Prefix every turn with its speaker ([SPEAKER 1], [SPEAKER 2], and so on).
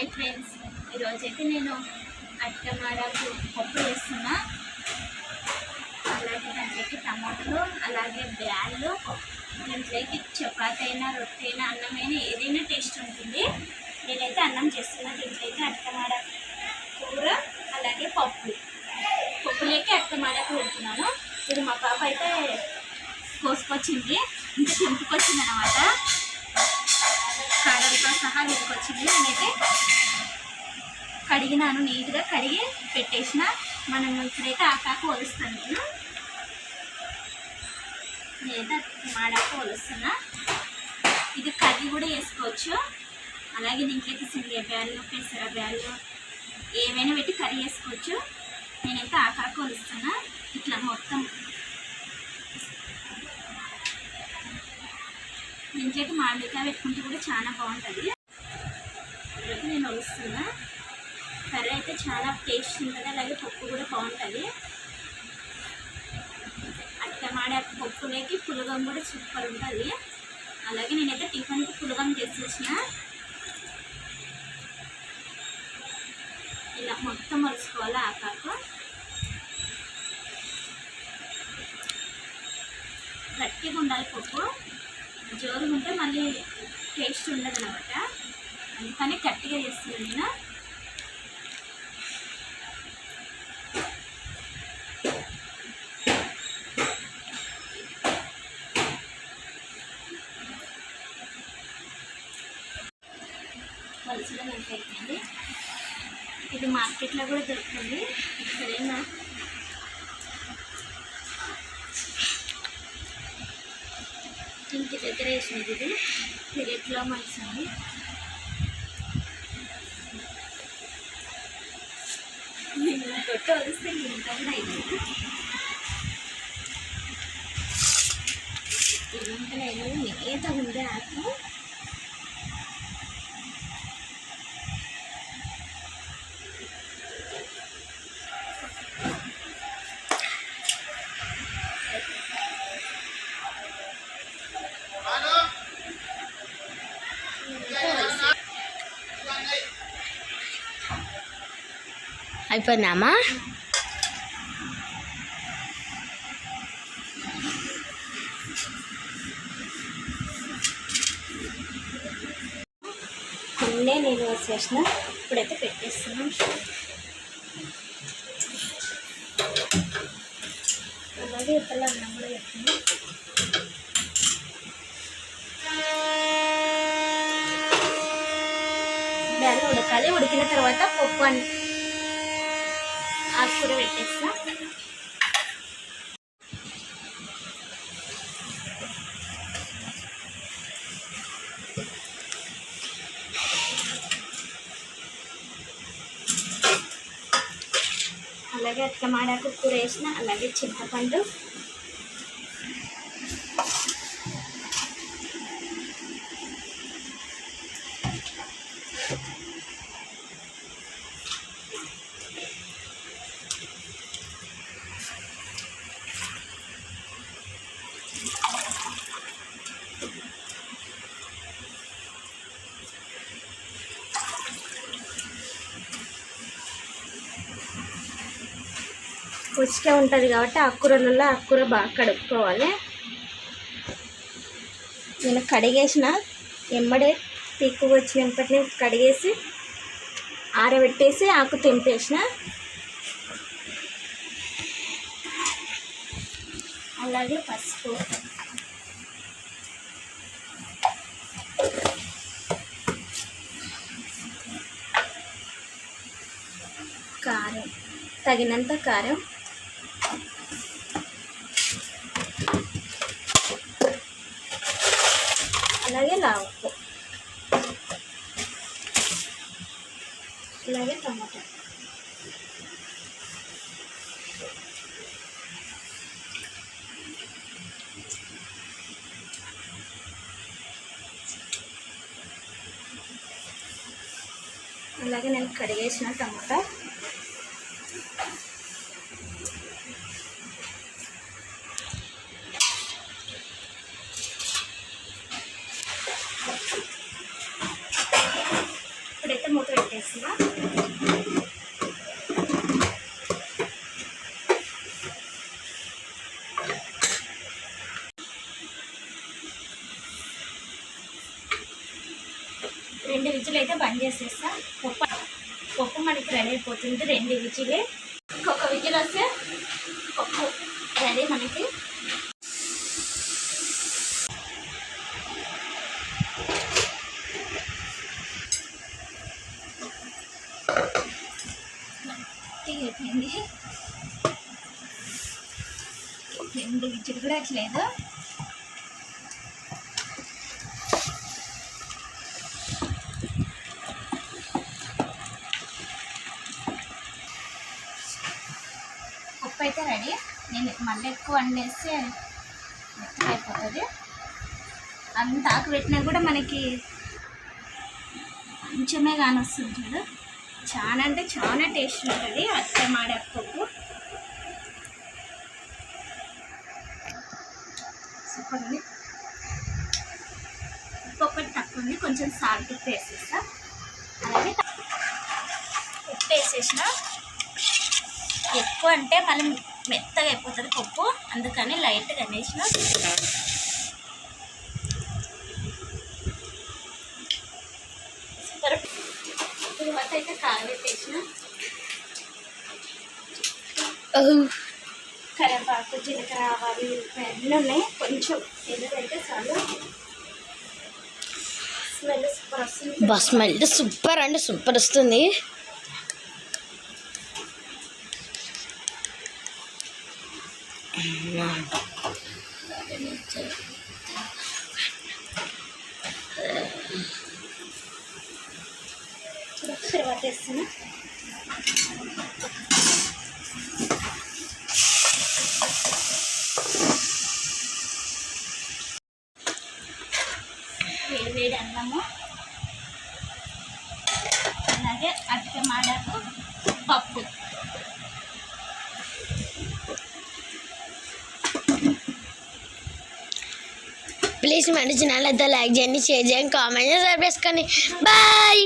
[SPEAKER 1] Hi friends ఈరోజైతే నేను అట్టమారాకు పప్పు చేస్తున్నా. అలాగే దాంట్లోకి టమాటాలు అలాగే బ్యాళ్ళు దాంట్లోకి చపాతి అయినా రొట్టె అయినా అన్నమైనా ఏదైనా టేస్ట్ ఉంటుంది. నేనైతే అన్నం చేస్తున్నా. దీంట్లోకి అట్టమాడ కూర అలాగే పప్పు. పప్పులోకి అట్టమాడకు పెడుతున్నాను. ఇది మా పాప అయితే కోసుకొచ్చింది. ఇంకా తెంపుకొచ్చింది అనమాట సహా వేసుకొచ్చింది నేనైతే కడిగినాను నీట్గా కడిగి పెట్టేసిన. మనం ఇప్పుడైతే ఆకాకు వలుస్తాను నేను. నేనైతే మాడాకు వలుస్తున్నా ఇది కర్రీ కూడా వేసుకోవచ్చు అలాగే దీంట్లోకి సింగే బ్యాళ్ళు పెసర బ్యాళ్ళు ఏమైనా పెట్టి కర్రీ వేసుకోవచ్చు నేనైతే ఆకాకు వలుస్తున్నా ఇట్లా మొత్తం దీంట్లోకి మామిడికాయ పెట్టుకుంటే కూడా చాలా బాగుంటుంది. ఇప్పుడైతే నేను వస్తున్నా. కర్రీ అయితే చాలా టేస్ట్ ఉంటుంది. అలాగే పప్పు కూడా బాగుంటుంది. అట్లా మాడే పప్పులోకి పులగం కూడా సూపర్ ఉంటుంది. అలాగే నేనైతే టిఫిన్కి పులగం చేసి వచ్చిన ఇలా మొత్తం మలుచుకోవాలి ఆకాకు గట్టిగా ఉండాలి పప్పు. జోరుగా ఉంటే మళ్ళీ టేస్ట్ ఉండదు అనమాట అందుకని గట్టిగా చేస్తున్నాను నేను పలుచగా మనకి ఇది మార్కెట్లో కూడా దొరుకుతుంది. సరేనా? డెకరేషన్ ఇది పెరట్లో మలిసింది కొట్టు వదిస్తే ఇంత కూడా అయింది ఇదంతా అయింది ఉంది ఆకు
[SPEAKER 2] అయిపోయిందామా
[SPEAKER 1] నిన్నే నేను వేసేసిన ఇప్పుడైతే పెట్టేస్తున్నాం. అలాగే ఇప్పుడు అన్నం కూడా పెట్టింది ఉడకాలి ఉడికిన తర్వాత పప్పు అని పెట్టేస్తా. అలాగే అట్లా మాడాకు కూర వేసిన అలాగే చింతపండు. పుచ్చిగా ఉంటుంది కాబట్టి ఆకుకూరలలో ఆకుకూర బాగా కడుక్కోవాలి. నేను కడిగేసిన ఎమ్మడే తిక్కు వచ్చి వెంపటిని కడిగేసి ఆరబెట్టేసి ఆకు తెంపేసిన. అలాగే పసుపు. కారం. తగినంత కారం అలాగే లావుప్పు అలాగే టమాటా. అలాగే నేను కడిగేసిన టమాటా. పెట్టేస్తున్నా రెండు విజులు అయితే బంద్ చేసేస్తా. పప్పు పప్పు మనకి రెడీ అయిపోతుంది. రెండు విజులే. ఒక్కొక్క విజులు వస్తే పప్పు రెడీ మనకి. టీ రెండు విజులు కూడా వచ్చలేదు పప్పు అయితే రెడీ. నేను మళ్ళీ ఎక్కువ వండేస్తే మెత్తగా అయిపోతుంది. అంత ఆకు పెట్టినా కూడా మనకి కొంచెమే కానొస్తుంది చూడు. చాలా అంటే చాలా టేస్ట్ ఉంటుంది అత్త మాడే పప్పు. సూపర్ ఉంది. ఉప్పు ఒకటి తక్కువ ఉంది కొంచెం సాల్ట్ ఉప్పు వేసేస్తా. అలాగే ఉప్పు వేసేసిన. ఎక్కువ అంటే మళ్ళీ మెత్తగా అయిపోతుంది పప్పు అందుకని లైట్గా అనేసిన సూపర్ తర్వాత అయితే కాగబెట్టేసిన జీలకర్ర ఆవాలు అన్నీ ఉన్నాయి. కొంచెం ఏదైతే చాలు. స్మెల్ సూపర్ వస్తుంది.
[SPEAKER 2] బస్ స్మెల్ సూపర్ అంటే సూపర్ వస్తుంది.
[SPEAKER 1] తర్వాత వేస్తున్నా వేడి వేడి అన్నము. అలాగే అటుక మాడాకు పప్పు.
[SPEAKER 2] ప్లీజ్ మన ఛానల్ అయితే లైక్ చేయండి షేర్ చేయండి కామెంట్ చేసి సబ్స్క్రైబ్ చేసుకోండి బాయ్!